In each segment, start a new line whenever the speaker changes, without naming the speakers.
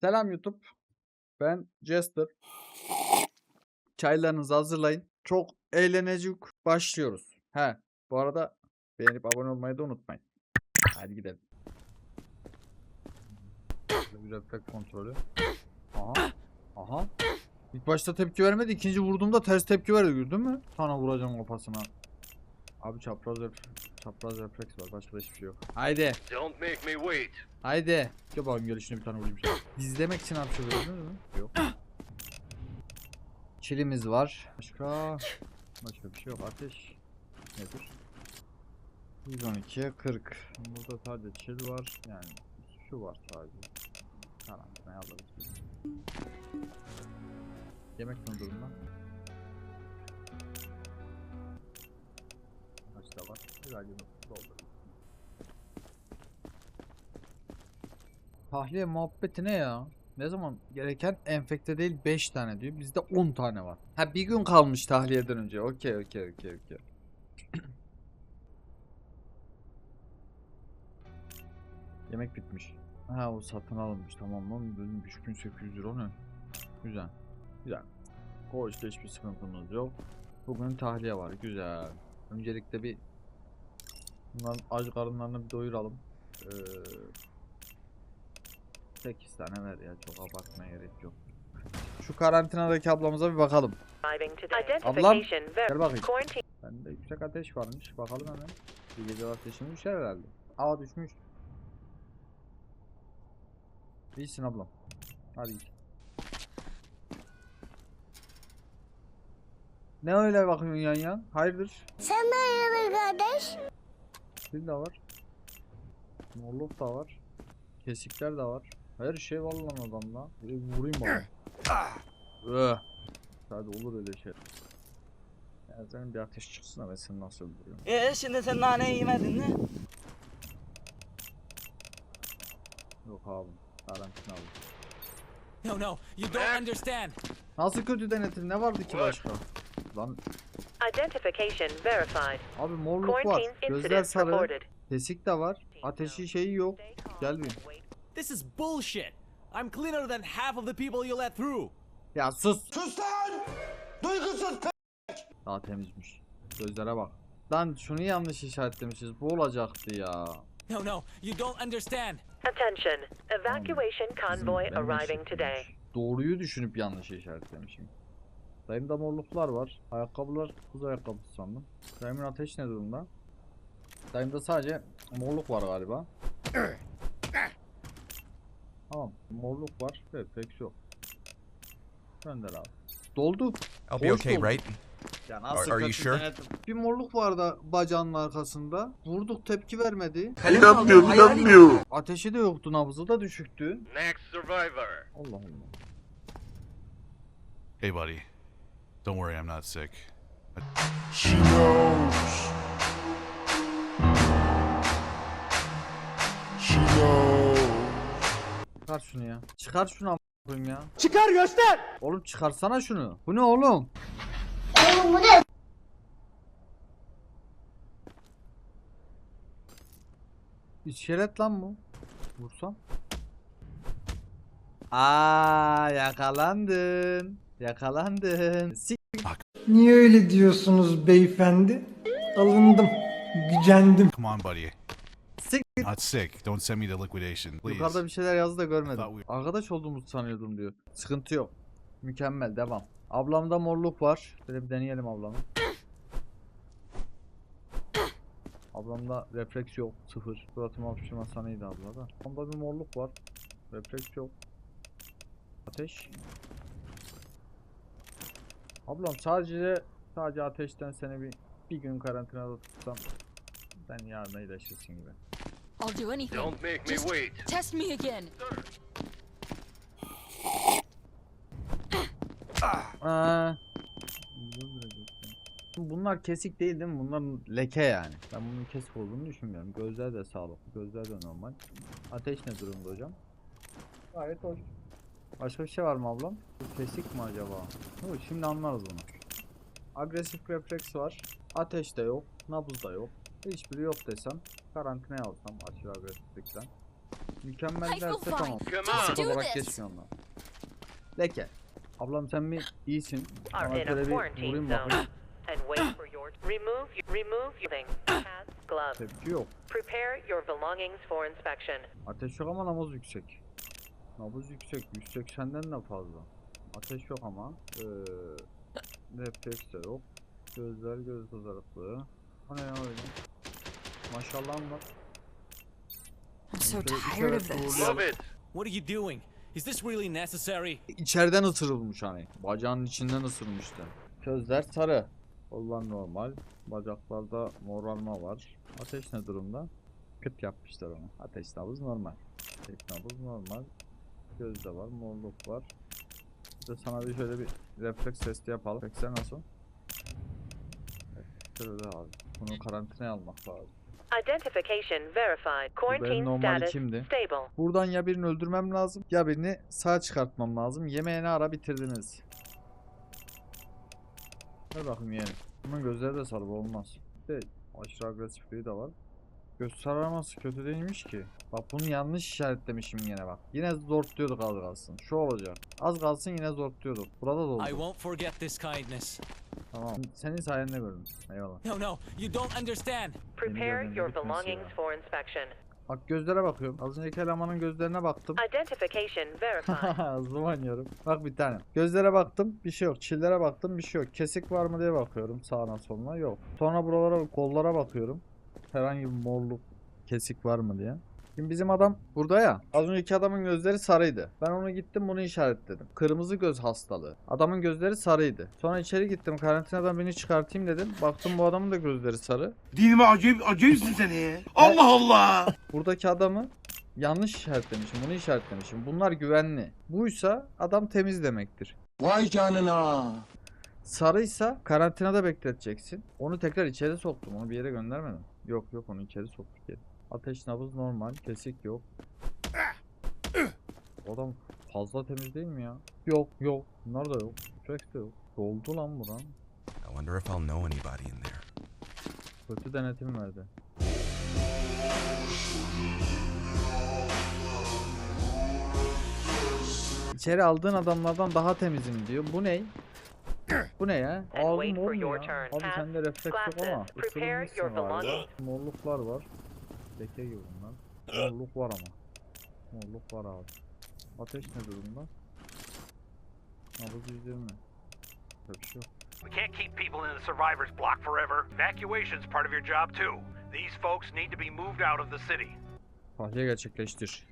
Selam YouTube. Ben Jester. Çaylarınızı hazırlayın. Çok eğlenecek. Başlıyoruz. He, bu arada beğenip abone olmayı da unutmayın. Hadi gidelim. Bir refleks kontrolü. Aha. Aha. İlk başta tepki vermedi. ikinci vurduğumda ters tepki verdi. Gördün mü? Sana vuracağım kafasına. Abi çapraz ref çapraz refleks var. Başka da hiçbir şey yok. Haydi.
Don't make me wait.
Haydi. Gel bakayım gelişine bir tane vurayım. Şey. Dizlemek için abi şey gördünüz mü? Yok. Çilimiz var. Başka? Başka bir şey yok. Ateş. Nedir? 112, 40. Burada sadece çil var. Yani şu var sadece. Tamam, ne alırız. Yemek ne durumda? Kaçta var? Güzel gibi doldur. Tahliye muhabbeti ne ya? Ne zaman gereken enfekte değil 5 tane diyor. Bizde 10 tane var. Ha bir gün kalmış tahliyeden önce. Okey okey okey okey. Yemek bitmiş. Ha o satın alınmış. Tamam lan dedim 3800 lira ne? Güzel. Güzel. İşte hiçbir sıkıntımız yok. Bugün tahliye var. Güzel. Öncelikle bir bunların aç karınlarını bir doyuralım. Ee, 8 tane ver ya çok abartmaya gerek yok. Şu karantinadaki ablamıza bir bakalım. Ablam, Gel bakayım. Bende yüksek ateş varmış. Bakalım hemen. Bir gece ateşim düşer herhalde. Aa düşmüş. İyisin ablam. Hadi git. Ne öyle bakıyorsun yan yan? Hayırdır?
Sen de hayırdır kardeş?
Sil de var. Morluk da var. Kesikler de var. Her şey var lan adamda. Bir vurayım bana. Öh. Hadi olur öyle şey. Ya senin bir ateş çıksın ben seni nasıl öldürüyorum.
Ee şimdi sen naneyi yemedin mi?
Yok abi. Karantina abi.
No, no, you don't understand.
Nasıl kötü denetim ne vardı ki başka? Lan
Identification verified.
abi morluk var.
Quarantine
Gözler sarı.
reported.
Kesik de var. Ateşi şeyi yok. Gel bir.
This is bullshit. I'm cleaner than half of the people you let through.
Ya sus. Sus lan! Duygusuz Daha temizmiş. Gözlere bak. Lan şunu yanlış işaretlemişiz. Bu olacaktı ya.
No, no, you don't understand.
Attention. Evacuation convoy arriving today.
Doğruyu düşünüp yanlış işaretlemişim. Dayımda morluklar var. Ayakkabılar buz ayakkabısı sandım. Dayımın ateş ne durumda? Dayımda sadece morluk var galiba. Tamam. Morluk var. Refleks yok. Gönder abi. Doldu.
I'll be
Hoş
okay, right?
Ya
Are- are you
kötü
sure?
Bir morluk vardı bacağının arkasında. Vurduk tepki vermedi.
İnanmıyorum, inanmıyorum.
Ateşi de yoktu, nabzı da düşüktü.
Next survivor.
Allah Allah.
Hey, buddy. Don't worry, I'm not sick.
She knows. She knows.
Çıkar şunu ya. Çıkar şunu koyayım ya. Çıkar göster. Oğlum çıkarsana şunu. Bu ne oğlum?
Oğlum bu ne?
İskelet lan bu. Vursam. Aa yakalandın. Yakalandın. Sik
Niye öyle diyorsunuz beyefendi? Alındım, gücendim.
Come on, buddy.
sik.
Not sick. Don't send me to liquidation, please.
Yukarıda bir şeyler yazdı da görmedim.
Thought we-
Arkadaş olduğumuzu sanıyordum diyor. Sıkıntı yok. Mükemmel devam. Ablamda morluk var. Şöyle bir deneyelim ablamı. Ablamda refleks yok. Sıfır. Suratıma hapşırmasan iyiydi abla da. Ablamda bir morluk var. Refleks yok. Ateş. Ablam sadece sadece ateşten seni bir bir gün karantinada tutsam sen yarın iyileşirsin gibi.
I'll do anything.
Don't make me
Just
wait.
test me again.
Aa. Bunlar kesik değil değil mi? Bunlar leke yani. Ben bunun kesik olduğunu düşünmüyorum. Gözler de sağlıklı. Gözler de normal. Ateş ne durumda hocam? Gayet hoş. Başka bir şey var mı ablam? Kesik mi acaba? Yok, şimdi anlarız bunu. Agresif refleks var. Ateş de yok. Nabız da yok. Hiçbiri yok desem. Karantinaya alsam açık agresiflikten. Mükemmel
I feel
derse
fine.
tamam.
On.
olarak
Do this.
geçmiyor onlar. Leke. Ablam sen mi iyisin?
İn
şöyle bir vurayım bakayım.
And wait for your remove remove your thing. Hats, gloves.
Tepki yok.
Prepare your belongings for inspection.
Ateş yok ama nabız yüksek. Nabız yüksek. 180'den de fazla. Ateş yok ama. Ee, refleks de yok. Gözler göz kızarıklığı. Ne ya öyle? Maşallahım var.
I'm so tired of this.
it.
What are you doing? Is this really necessary?
İçeriden ısırılmış hani. Bacağının içinden ısırmıştı. Gözler sarı. Kollar normal. Bacaklarda morarma var. Ateş ne durumda? Kıt yapmışlar onu. Ateş nabız normal. Ateş nabız normal. Gözde var, morluk var. Bir de sana bir şöyle bir refleks testi yapalım. Refleksler nasıl? Şöyle abi. Bunu karantinaya almak lazım.
Identification verified. Quarantine status
kimdi?
stable.
Buradan ya birini öldürmem lazım ya birini sağ çıkartmam lazım. Yemeğini ara bitirdiniz. Ver bakayım yeğenim. Bunun gözleri de sarı olmaz. Bir de aşırı agresifliği de var. Göz sararması kötü değilmiş ki. Bak bunu yanlış işaretlemişim yine bak. Yine zor tutuyorduk az kalsın. Şu olacak. Az kalsın yine zor tutuyorduk. Burada da
I
oldu.
won't forget this kindness.
Tamam. Senin sayende gördüm. Eyvallah.
No, no, you don't understand.
Prepare your belongings for inspection.
Bak gözlere bakıyorum. Az önceki elemanın gözlerine baktım.
Identification verified.
Hızlı oynuyorum. Bak bir tane. Gözlere baktım bir şey yok. Çillere baktım bir şey yok. Kesik var mı diye bakıyorum sağına soluna yok. Sonra buralara kollara bakıyorum. Herhangi bir morluk kesik var mı diye. Şimdi bizim adam burada ya. Az önceki adamın gözleri sarıydı. Ben onu gittim bunu işaretledim. Kırmızı göz hastalığı. Adamın gözleri sarıydı. Sonra içeri gittim karantinadan beni çıkartayım dedim. Baktım bu adamın da gözleri sarı.
Dinime acayip acayipsin sen ya. Allah Allah.
Buradaki adamı yanlış işaretlemişim. Bunu işaretlemişim. Bunlar güvenli. Buysa adam temiz demektir.
Vay canına.
Sarıysa karantinada bekleteceksin. Onu tekrar içeri soktum. Onu bir yere göndermedim. Yok yok onu içeri soktuk geri. Ateş nabız normal. Kesik yok. Adam fazla temiz değil mi ya? Yok yok. Bunlar da yok. Refleks de yok. Doldu lan buran.
I wonder if I'll know anybody in there.
Kötü denetim verdi. İçeri aldığın adamlardan daha temizim diyor. Bu ne? Bu ne ya? Ağzım olmuyor
your
ya. Abi sende refleks yok ama.
Your
galiba. Morluklar var. Leke gibi bunlar. Morluk var ama. Morluk var abi. Ateş ne durumda? Nabız 120. Böyle şey yok.
We can't keep people in the survivor's block forever. Evacuation's part of your job too. These folks need to be moved out of the city.
Tahliye gerçekleştir.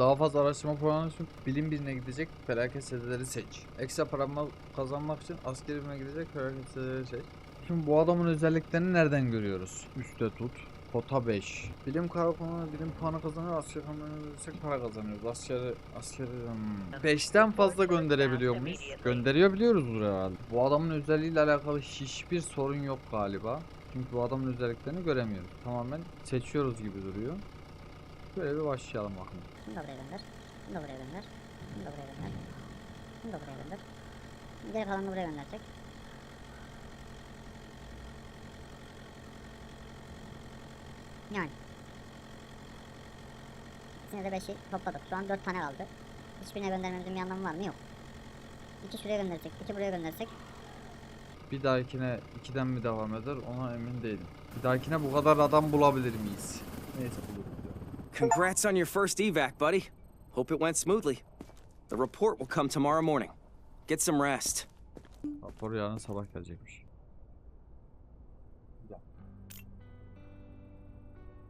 Daha fazla araştırma programı için bilim birine gidecek felaket sezeleri seç. Ekstra para ma- kazanmak için askeri birine gidecek felaket sezeleri seç. Şimdi bu adamın özelliklerini nereden görüyoruz? Üste tut. Kota 5. Bilim karakoluna bilim puanı kazanıyor. Asker yüksek para kazanıyoruz. Askeri, askeri... Hmm. 5'ten fazla gönderebiliyor muyuz? Gönderiyor biliyoruzdur herhalde. Bu adamın özelliğiyle alakalı hiçbir sorun yok galiba. Çünkü bu adamın özelliklerini göremiyoruz. Tamamen seçiyoruz gibi duruyor. Böyle bir başlayalım bakalım.
Bunu da buraya gönder. Bunu da buraya gönder. Bunu da buraya gönder. Bunu da buraya gönder. Geri kalanını buraya gönderecek. Yani. İkisine de 5'i topladık. Şu an 4 tane kaldı. Hiçbirine göndermemizin bir anlamı var mı? Yok. 2 şuraya gönderecek, 2 buraya gönderecek.
Bir dahakine 2'den mi devam eder ona emin değilim. Bir dahakine bu kadar adam bulabilir miyiz? Neyse.
Congrats on your first evac, buddy. Hope it went smoothly. The report will come tomorrow morning. Get some rest.
Rapor yarın sabah gelecekmiş.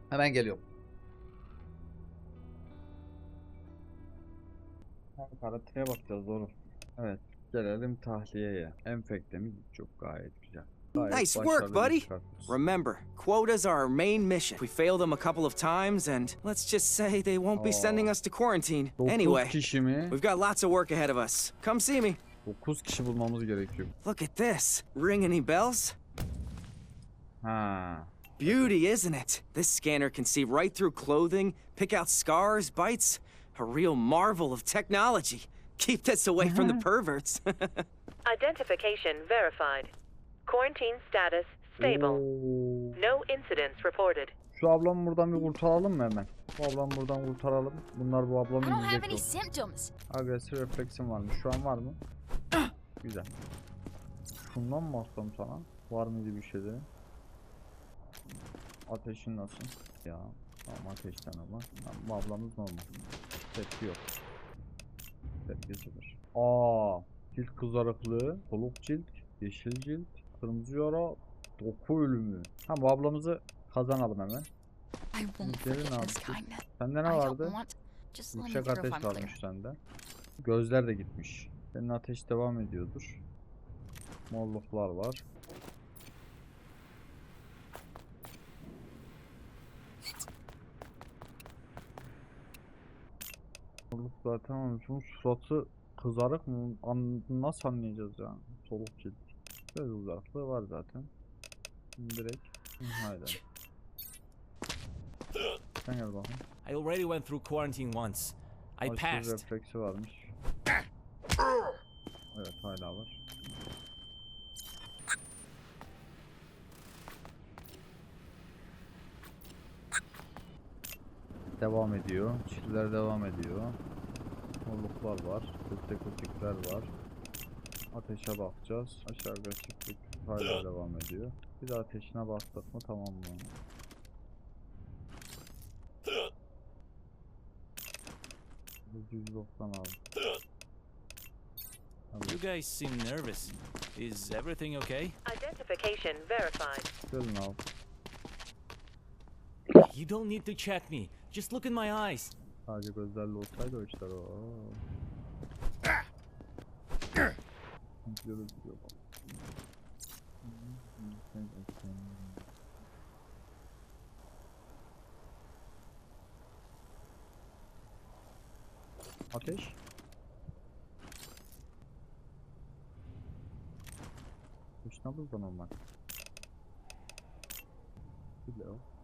Hemen geliyorum. Karantinaya bakacağız doğru. Evet. Gelelim tahliyeye. Enfekte mi? Çok gayet güzel. Gayet
Nice work, buddy. Remember, quotas are our main mission. We failed them a couple of times, and let's just say they won't be sending oh. us to quarantine. Anyway, we've got lots of work ahead of us. Come see me.
9 kişi bulmamız gerekiyor.
Look at this. Ring any bells?
Ha.
Beauty, isn't it? This scanner can see right through clothing, pick out scars, bites. A real marvel of technology. Keep this away from the perverts.
Identification verified. Quarantine status Stable.
Oo.
No incidents reported.
Şu ablamı buradan bir kurtaralım mı hemen? Bu ablamı buradan kurtaralım. Bunlar bu ablamı
I don't have
yiyecek
any
yok. Agresif refleksim varmış. Şu an var mı? Güzel. Şundan mı baktım sana? Var mıydı bir şey de? Ateşin nasıl? Ya. Tamam ateşten ama. Tamam, bu ablamız normal. Tepki yok. Tepki sıfır. Aa, cilt kızarıklığı, soluk cilt, yeşil cilt, kırmızı yara, doku ölümü. Ha bu ablamızı kazanalım hemen. Bizleri ne
kindness.
Sende ne vardı? Yüksek ateş varmış sende. Gözler de gitmiş. Senin ateş devam ediyordur. Morluklar var. Morluk zaten olmuş. Suratı kızarık mı? An nasıl anlayacağız ya? Soluk cilt. Göz uzaklığı var zaten. Şimdi direkt. Haydi. Sen gel bakayım.
I already went through quarantine once. I
Aşırı
passed.
refleksi varmış. Evet hala var. Devam ediyor. Çiller devam ediyor. Morluklar var. Kırtıklıklar var. Ateşe bakacağız. Aşağı agresiflik hala devam ediyor. Bir de ateşine baktık mı tamam mı? Bu 190 abi.
You guys seem nervous. Is everything okay?
Identification verified.
Abi.
You don't need to check me. Just look in my eyes.
Sadece gözlerle olsaydı o işler o. Gidiyoruz gidiyor bak. Ateş. Ateş nabız da normal. Bile o.